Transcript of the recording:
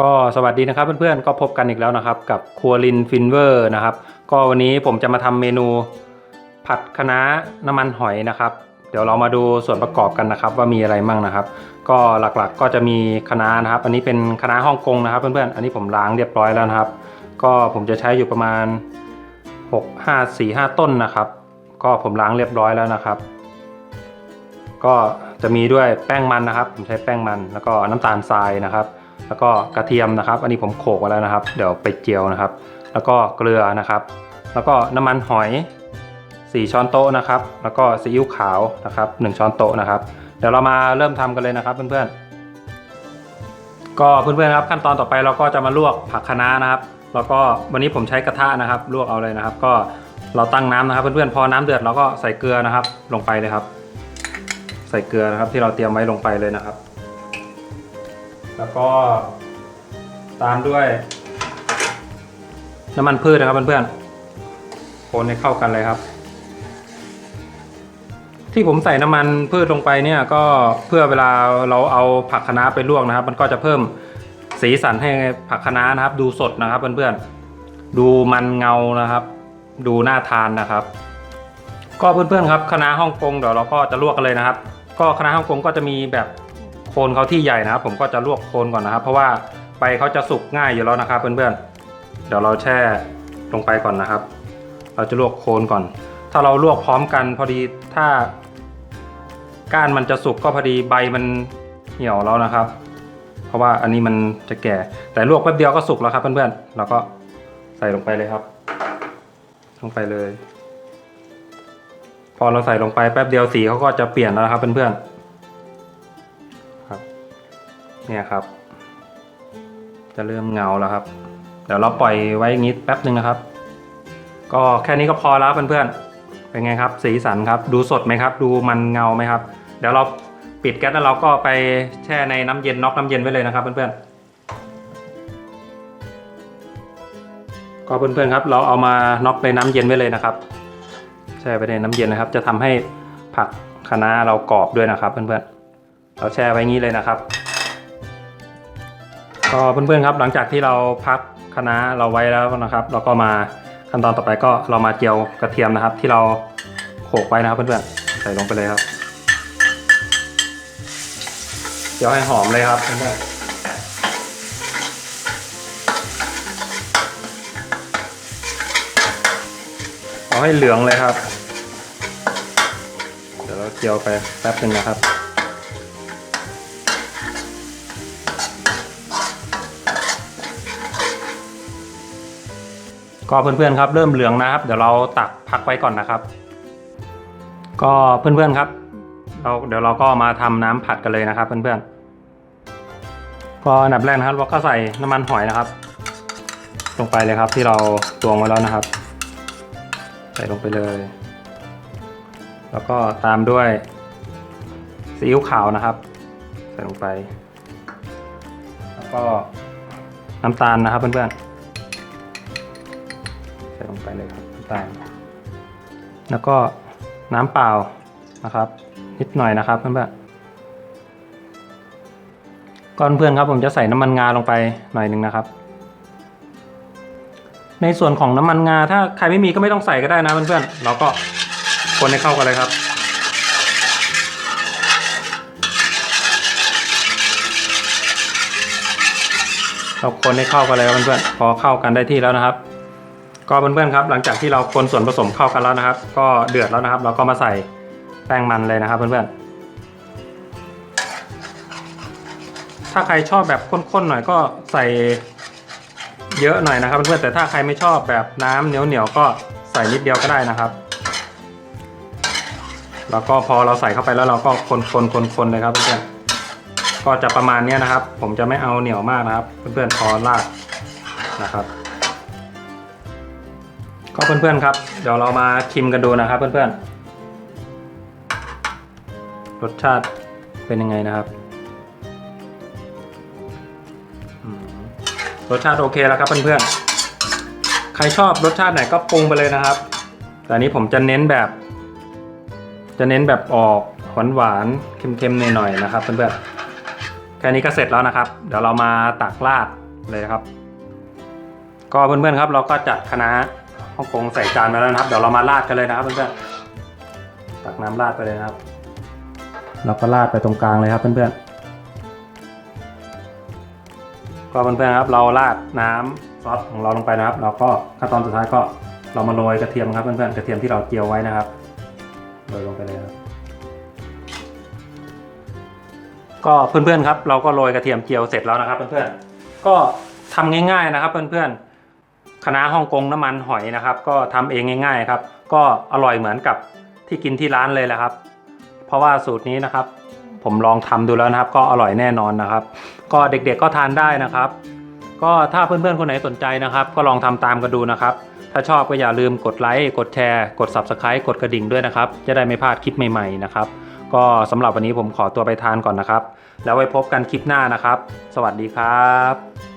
ก็สวัสดีนะครับเพื่อนๆก็พบกันอีกแล้วนะครับ กับครัวลินฟินเวอร์นะครับ ก็วันนี้ผมจะมาทำเมนูผัดคะน้าน้ำมันหอยนะครับ เดี๋ยวเรามาดูส่วนประกอบกันนะครับ ว่ามีอะไรมั่งนะครับ ก็หลักๆก็จะมีคะน้านะครับ อันนี้เป็นคะน้าฮ่องกงนะครับ เพื่อนๆอันนี้ผมล้างเรียบร้อยแล้วนะครับ ก็ผมจะใช้อยู่ประมาณ 6 5 4 5 ต้นนะครับ ก็ผมล้างเรียบร้อยแล้วนะครับ ก็จะมีด้วยแป้งมันนะครับ ผมใช้แป้งมันแล้วก็น้ำตาลทรายนะครับ แล้วก็กระเทียมนะครับ อันนี้ผมโขลกไว้แล้วนะครับ เดี๋ยวไปเจียวนะครับ แล้วก็เกลือนะครับ แล้วก็น้ำมันหอย 4 ช้อนโต๊ะนะครับ แล้วก็ซีอิ๊วขาวนะครับ 1 ช้อนโต๊ะนะครับ เดี๋ยวเรามาเริ่มทำกันเลยนะครับ เพื่อนๆ ก็เพื่อนๆครับขั้นตอนต่อไปเราก็จะมาลวกผักคะน้านะครับ แล้วก็วันนี้ผมใช้กระทะนะครับ ลวกเอาเลยนะครับ ก็เราตั้งน้ำนะครับ เพื่อนๆพอน้ำเดือดเราก็ใส่เกลือนะครับ ลงไปเลยครับ ใส่เกลือนะครับที่เราเตรียมไว้ลงไปเลยนะครับ แล้วก็ตามด้วยน้ำมันพืชนะครับเพื่อนๆคนให้เข้ากันเลยครับ ที่ผมใส่น้ำมันพืชลงไปเนี่ยก็เพื่อเวลาเราเอาผักคะน้าไปลวกนะครับ มันก็จะเพิ่มสีสันให้ผักคะน้านะครับ ดูสดนะครับเพื่อนๆดูมันเงานะครับ ดูน่าทานนะครับ ก็เพื่อนๆครับคะน้าฮ่องกงเดี๋ยวเราก็จะลวกกันเลยนะครับ ก็คะน้าฮ่องกงก็จะมีแบบ คนเขาที่ใหญ่นะครับ ผมก็จะลวกโคนก่อนนะครับ เพราะว่าใบเขาจะสุกง่ายอยู่แล้วนะครับ เพื่อนๆ เดี๋ยวเราแช่ลงไปก่อนนะครับ เราจะลวกโคนก่อน ถ้าเราลวกพร้อมกันพอดีถ้า ก้านมันจะสุกก็พอดีใบมันเหี่ยวแล้วนะครับ เพราะว่าอันนี้มันจะแก่ แต่ลวกแป๊บเดียวก็สุกแล้วครับ เพื่อนๆ เราก็ใส่ลงไปเลยครับ ลงไปเลย พอเราใส่ลงไปแป๊บเดียวสีเขาก็จะเปลี่ยนแล้วครับเพื่อนๆ เนี่ยครับ จะเริ่มเงาแล้วครับ เดี๋ยวเราปล่อยไว้อย่างนี้แป๊บหนึ่งนะครับ ก็แค่นี้ก็พอแล้วเพื่อนๆเป็นไงครับ สีสันครับ ดูสดไหมครับ ดูมันเงาไหมครับ เดี๋ยวเราปิดแก๊สแล้วเราก็ไปแช่ในน้ำเย็นน็อกน้ำเย็นไว้เลยนะครับเพื่อนๆก็เพื่อนๆครับเราเอามาน็อกในน้ำเย็นไว้เลยนะครับแช่ไปในน้ำเย็นนะครับ จะทำให้ผักคะน้าเรากรอบด้วยนะครับ เพื่อนๆเราแช่ไว้งี้เลยนะครับ ก็เพื่อนๆครับหลังจากที่เราพักคะน้าเราไว้แล้วนะครับ เราก็มาขั้นตอนต่อไปก็เรามาเจียวกระเทียมนะครับ ที่เราโขลกไว้นะครับเพื่อนๆใส่ลงไปเลยครับเจียวให้หอมเลยครับเพื่อนๆเอาให้เหลืองเลยครับ เดี๋ยวเราเจียวไปแป๊บหนึ่งนะครับ ก็เพื่อนๆครับเริ่มเหลืองนะครับ เดี๋ยวเราตักพักไว้ก่อนนะครับ ก็เพื่อนๆครับเราเดี๋ยวเราก็มาทำน้ำผัดกันเลยนะครับ เพื่อนๆก็อันดับแรกนะครับเราก็ใส่น้ำมันหอยนะครับ ลงไปเลยครับที่เราตวงไว้แล้วนะครับ ใส่ลงไปเลย แล้วก็ตามด้วยซีอิ๊วขาวนะครับ ใส่ลงไป แล้วก็น้ำตาลนะครับเพื่อนๆ ใส่ลงไปเลยครับน้ำตาลแล้วก็น้ำเปล่านะครับ นิดหน่อยนะครับเพื่อนๆก่อนเพื่อนครับผมจะใส่น้ำมันงาลงไปหน่อยหนึ่งนะครับ ในส่วนของน้ำมันงาถ้าใครไม่มีก็ไม่ต้องใส่ก็ได้นะเพื่อนๆเราก็คนให้เข้ากันเลยครับเราคนให้เข้ากันเลยเพื่อนๆพอเข้ากันได้ที่แล้วนะครับ ก็เพื่อนๆครับหลังจากที่เราคนส่วนผสมเข้ากันแล้วนะครับ ก็เดือดแล้วนะครับ เราก็มาใส่แป้งมันเลยนะครับเพื่อนๆถ้าใครชอบแบบข้นๆหน่อยก็ใส่เยอะหน่อยนะครับเพื่อนๆแต่ถ้าใครไม่ชอบแบบน้ำเหนียวๆก็ใส่นิดเดียวก็ได้นะครับ แล้วก็พอเราใส่เข้าไปแล้วเราก็คนๆๆๆเลยครับเพื่อนๆก็จะประมาณนี้นะครับ ผมจะไม่เอาเหนียวมากนะครับ เพื่อนๆพอราดนะครับ ก็เพื่อนๆครับ เดี๋ยวเรามาชิมกันดูนะครับ เพื่อนๆ รสชาติเป็นยังไงนะครับรสชาติโอเคแล้วครับเพื่อนๆ ใครชอบรสชาติไหนก็ปรุงไปเลยนะครับ แต่นี้ผมจะเน้นแบบ จะเน้นแบบออกหวานหวานๆเค็มๆหน่อยๆนะครับ เพื่อนๆ แค่นี้ก็เสร็จแล้วนะครับ เดี๋ยวเรามาตักราดเลยครับ ก็เพื่อนๆครับ เราก็จัดคณะ ฮ่องกงใส่จานมาแล้วนะครับ เดี๋ยวเรามาราดกันเลยนะครับเพื่อนๆตักน้ำราดไปเลยนะครับเราก็ราดไปตรงกลางเลยครับเพื่อนๆก็เพื่อนๆครับ เราราดน้ำซอสของเราลงไปนะครับ เราก็ขั้นตอนสุดท้ายก็เรามาโรยกระเทียมครับเพื่อนๆกระเทียมที่เราเจียวไว้นะครับโรยลงไปเลยครับ ก็เพื่อนๆครับ เราก็โรยกระเทียมเจียวเสร็จแล้วนะครับ เพื่อนๆก็ทำง่าย ๆนะครับ เพื่อนๆ คณะฮ่องกงน้ำมันหอยนะครับ ก็ทำเองง่าย ๆครับ ก็อร่อยเหมือนกับที่กินที่ร้านเลยแหละครับ เพราะว่าสูตรนี้นะครับ ผมลองทำดูแล้วนะครับ ก็อร่อยแน่นอนนะครับ ก็เด็กๆก็ทานได้นะครับ ก็ถ้าเพื่อนๆคนไหนสนใจนะครับ ก็ลองทำตามกันดูนะครับ ถ้าชอบก็อย่าลืมกดไลค์กดแชร์ กด Subscribe กดกระดิ่งด้วยนะครับ จะได้ไม่พลาดคลิปใหม่ๆนะครับ ก็สำหรับวันนี้ผมขอตัวไปทานก่อนนะครับ แล้วไว้พบกันคลิปหน้านะครับ สวัสดีครับ